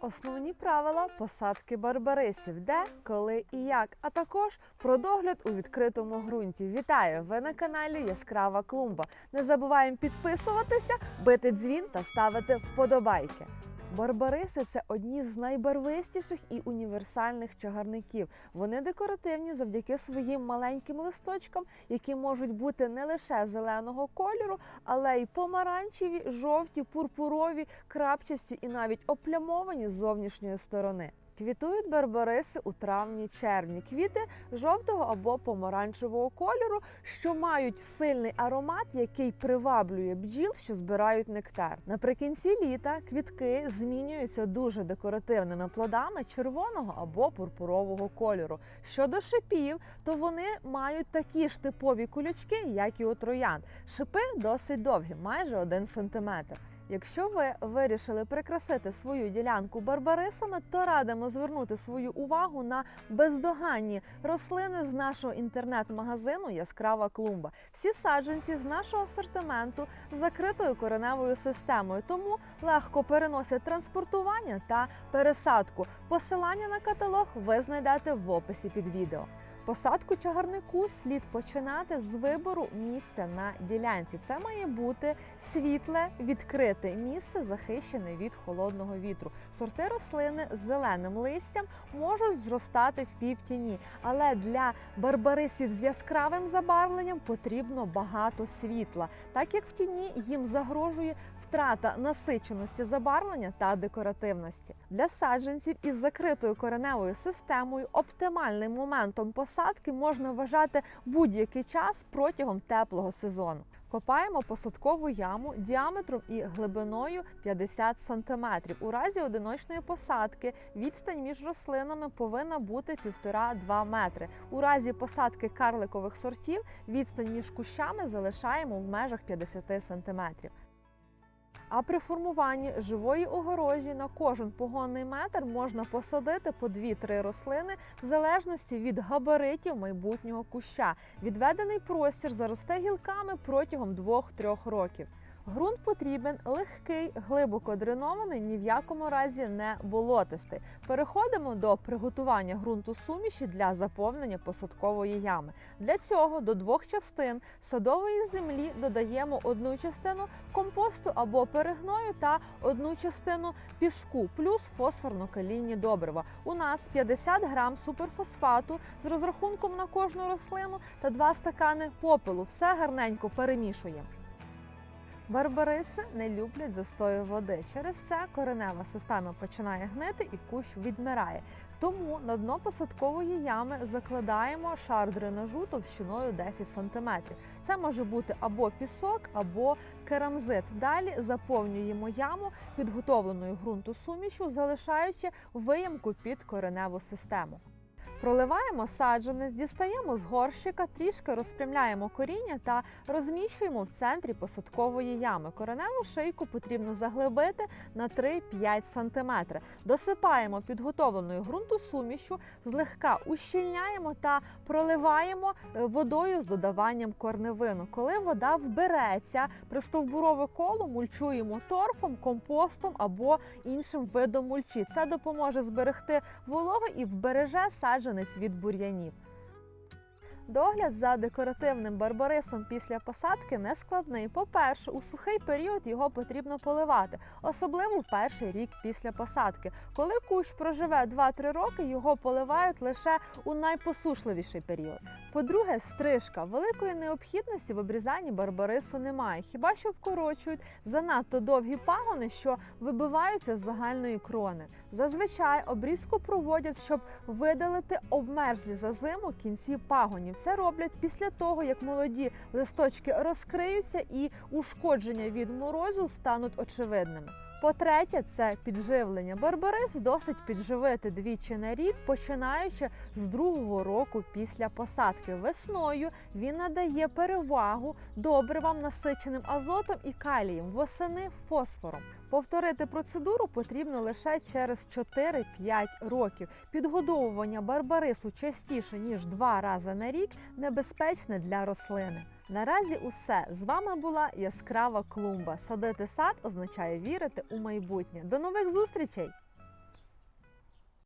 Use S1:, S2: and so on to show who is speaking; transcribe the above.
S1: Основні правила посадки барбарисів, де, коли і як, а також про догляд у відкритому ґрунті. Вітаю! Ви на каналі Яскрава Клумба. Не забуваємо підписуватися, бити дзвін та ставити вподобайки. Барбариси це одні з найбарвистіших і універсальних чагарників. Вони декоративні завдяки своїм маленьким листочкам, які можуть бути не лише зеленого кольору, але й помаранчеві, жовті, пурпурові, крапчасті і навіть оплямовані з зовнішньої сторони. Квітують барбариси у травні-червні. Квіти жовтого або помаранчевого кольору, що мають сильний аромат, який приваблює бджіл, що збирають нектар. Наприкінці літа квітки змінюються дуже декоративними плодами червоного або пурпурового кольору. Щодо шипів, то вони мають такі ж типові колючки, як і у троянд. Шипи досить довгі, майже 1 см. Якщо ви вирішили прикрасити свою ділянку барбарисами, то радимо звернути свою увагу на бездоганні рослини з нашого інтернет-магазину Яскрава клумба. Всі саджанці з нашого асортименту з закритою кореневою системою, тому легко переносять транспортування та пересадку. Посилання на каталог ви знайдете в описі під відео. Посадку чагарнику слід починати з вибору місця на ділянці. Це має бути світле, відкрите місце, захищене від холодного вітру. Сорти рослини з зеленим листям можуть зростати в півтіні, але для барбарисів з яскравим забарвленням потрібно багато світла, так як в тіні їм загрожує втрата насиченості забарвлення та декоративності. Для саджанців із закритою кореневою системою оптимальним моментом посадки можна вважати будь-який час протягом теплого сезону. Копаємо посадкову яму діаметром і глибиною 50 см. У разі одиночної посадки відстань між рослинами повинна бути 1,5-2 метри. У разі посадки карликових сортів відстань між кущами залишаємо в межах 50 см. А при формуванні живої огорожі на кожен погонний метр можна посадити по 2-3 рослини в залежності від габаритів майбутнього куща. Відведений простір заросте гілками протягом 2-3 років. Ґрунт потрібен легкий, глибоко дренований, ні в якому разі не болотистий. Переходимо до приготування ґрунту суміші для заповнення посадкової ями. Для цього до двох частин садової землі додаємо одну частину компосту або перегною та одну частину піску, плюс фосфорно-калійні добрива. У нас 50 грам суперфосфату з розрахунком на кожну рослину та 2 стакани попелу. Все гарненько перемішуємо. Барбариси не люблять застою води. Через це коренева система починає гнити і кущ відмирає. Тому на дно посадкової ями закладаємо шар дренажу товщиною 10 см. Це може бути або пісок, або керамзит. Далі заповнюємо яму підготовленою ґрунту сумішю, залишаючи виямку під кореневу систему. Проливаємо саджанець, дістаємо з горщика, трішки розпрямляємо коріння та розміщуємо в центрі посадкової ями. Кореневу шийку потрібно заглибити на 3-5 см. Досипаємо підготовленою ґрунтосумішю, злегка ущільняємо та проливаємо е, водою з додаванням корневину. Коли вода вбереться, пристовбурове коло мульчуємо торфом, компостом або іншим видом мульчі. Це допоможе зберегти вологу і вбереже саджанець від бур'янів. Догляд за декоративним барбарисом після посадки не складний. По-перше, у сухий період його потрібно поливати, особливо в перший рік після посадки. Коли кущ проживе 2-3 роки, його поливають лише у найпосушливіший період. По-друге, стрижка великої необхідності в обрізанні барбарису немає, хіба що вкорочують занадто довгі пагони, що вибиваються з загальної крони. Зазвичай обрізку проводять, щоб видалити обмерзлі за зиму кінці пагонів. Це роблять після того, як молоді листочки розкриються і ушкодження від морозу стануть очевидними. По-третє, це підживлення. Барбарис досить підживити двічі на рік, починаючи з другого року після посадки. Весною він надає перевагу добривам, насиченим азотом і калієм, восени фосфором. Повторити процедуру потрібно лише через 4-5 років. Підгодовування барбарису частіше ніж два рази на рік небезпечне для рослини. Наразі усе з вами була яскрава клумба. Садити сад означає вірити у майбутнє. До нових зустрічей!